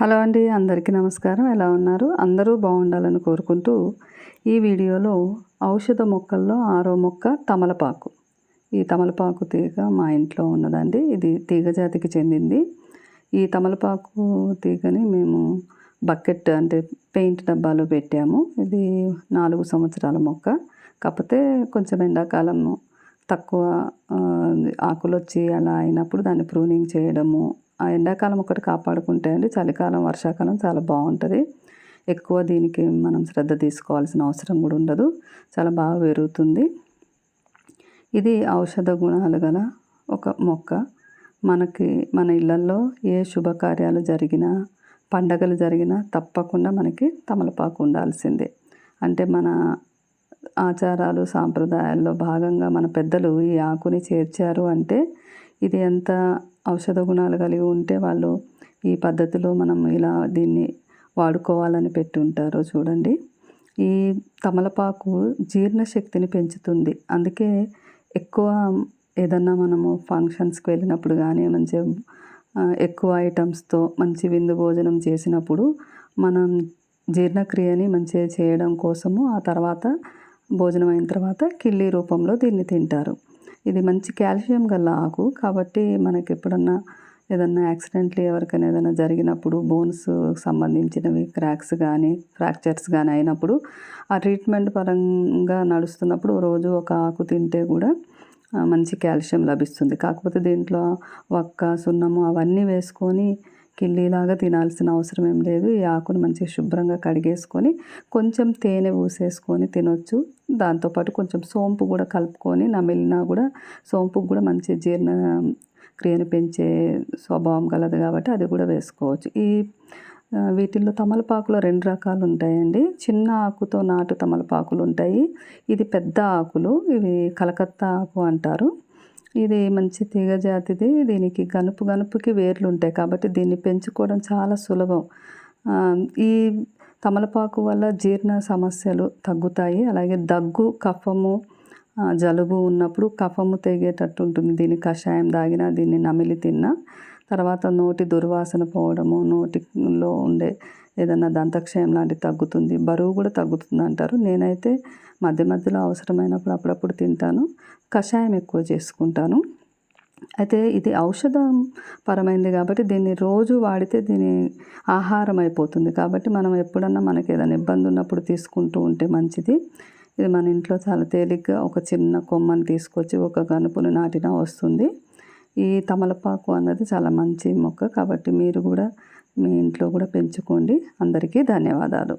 Hello అండి అందరికీ నమస్కారం. ఎలా ఉన్నారు? అందరూ బాగుండాలని కోరుకుంటూ ఈ వీడియోలో ఔషధ మొక్కల్లో ఆరో మొక్క తమలపాకు. ఈ తమలపాకు తీగ మా ఇంట్లో ఉన్నదండి. ఇది తీగ జాతికి చెందింది. ఈ తమలపాకు తీగని మేము బకెట్ అంటే పెయింట్ డబ్బాలో పెట్టాము. ఇది నాలుగు సంవత్సరాల మొక్క. కాకపోతే కొంచెం ఎండాకాలం తక్కువ ఆకులు వచ్చి అలా అయినప్పుడు దాన్ని ప్రూనింగ్ చేయడము ఆ ఎండాకాలం ఒకటి కాపాడుకుంటే అండి చలికాలం వర్షాకాలం చాలా బాగుంటుంది. ఎక్కువ దీనికి మనం శ్రద్ధ తీసుకోవాల్సిన అవసరం కూడా ఉండదు. చాలా బాగా పెరుగుతుంది. ఇది ఔషధ గుణాలు గల ఒక మొక్క. మనకి మన ఇళ్ళల్లో ఏ శుభకార్యాలు జరిగినా పండగలు జరిగినా తప్పకుండా మనకి తమలపాకు ఉండాల్సిందే. అంటే మన ఆచారాలు సాంప్రదాయాల్లో భాగంగా మన పెద్దలు ఈ ఆకుని చేర్చారు అంటే ఇది ఎంత ఔషధ గుణాలు కలిగి ఉంటే వాళ్ళు ఈ పద్ధతిలో మనం ఇలా దీన్ని వాడుకోవాలని పెట్టి ఉంటారో చూడండి. ఈ తమలపాకు జీర్ణశక్తిని పెంచుతుంది. అందుకే ఎక్కువ ఏదన్నా మనము ఫంక్షన్స్కి వెళ్ళినప్పుడు కానీ మంచిగా ఎక్కువ ఐటమ్స్తో మంచి విందు భోజనం చేసినప్పుడు మనం జీర్ణక్రియని మంచిగా చేయడం కోసము ఆ తర్వాత భోజనం అయిన తర్వాత కిళ్ళీ రూపంలో దీన్ని తింటారు. ఇది మంచి కాల్షియం గల ఆకు. కాబట్టి మనకి ఎప్పుడన్నా ఏదన్నా యాక్సిడెంట్లీ ఎవరికైనా ఏదైనా జరిగినప్పుడు బోన్స్ సంబంధించినవి క్రాక్స్ కానీ ఫ్రాక్చర్స్ కానీ అయినప్పుడు ఆ ట్రీట్మెంట్ పరంగా నడుస్తున్నప్పుడు రోజు ఒక ఆకు తింటే కూడా మంచి కాల్షియం లభిస్తుంది. కాకపోతే దీంట్లో వక్క సున్నము అవన్నీ వేసుకొని కిల్లీలాగా తినాల్సిన అవసరం ఏం లేదు. ఈ ఆకును మంచిగా శుభ్రంగా కడిగేసుకొని కొంచెం తేనె పూసేసుకొని తినొచ్చు. దాంతోపాటు కొంచెం సోంపు కూడా కలుపుకొని నమిలినా కూడా సోంపుకు కూడా మంచి జీర్ణ క్రియను పెంచే స్వభావం కలదు కాబట్టి అది కూడా వేసుకోవచ్చు. ఈ వీటిల్లో తమలపాకులో రెండు రకాలు ఉంటాయండి. చిన్న ఆకుతో నాటు తమలపాకులు ఉంటాయి. ఇది పెద్ద ఆకులు. ఇవి కలకత్తా ఆకు అంటారు. ఇది మంచి తీగ జాతిది. దీనికి గనుపు గనుపుకి వేర్లు ఉంటాయి కాబట్టి దీన్ని పెంచుకోవడం చాలా సులభం. ఈ తమలపాకు వల్ల జీర్ణ సమస్యలు తగ్గుతాయి. అలాగే దగ్గు కఫము జలుబు ఉన్నప్పుడు కఫము తెగేటట్టు ఉంటుంది. దీని కషాయం తాగినా దీన్ని నమిలి తిన్నా తర్వాత నోటి దుర్వాసన పోవడము నోటిలో ఉండే ఏదన్నా దంతక్షయం లాంటివి తగ్గుతుంది బరువు కూడా తగ్గుతుంది అంటారు. నేనైతే మధ్య మధ్యలో అవసరమైనప్పుడు అప్పుడప్పుడు తింటాను కషాయం ఎక్కువ చేసుకుంటాను. అయితే ఇది ఔషధం పరమైంది కాబట్టి దీన్ని రోజు వాడితే దీని ఆహారం అయిపోతుంది. కాబట్టి మనం ఎప్పుడన్నా మనకి ఏదైనా ఇబ్బంది ఉన్నప్పుడు తీసుకుంటూ ఉంటే మంచిది. ఇది మన ఇంట్లో చాలా తేలిగ్గా ఒక చిన్న కొమ్మని తీసుకొచ్చి ఒక గనుపును నాటినా వస్తుంది. ఈ తమలపాకు అన్నది చాలా మంచి మొక్క కాబట్టి మీరు కూడా మీ ఇంట్లో కూడా పెంచుకోండి. అందరికీ ధన్యవాదాలు.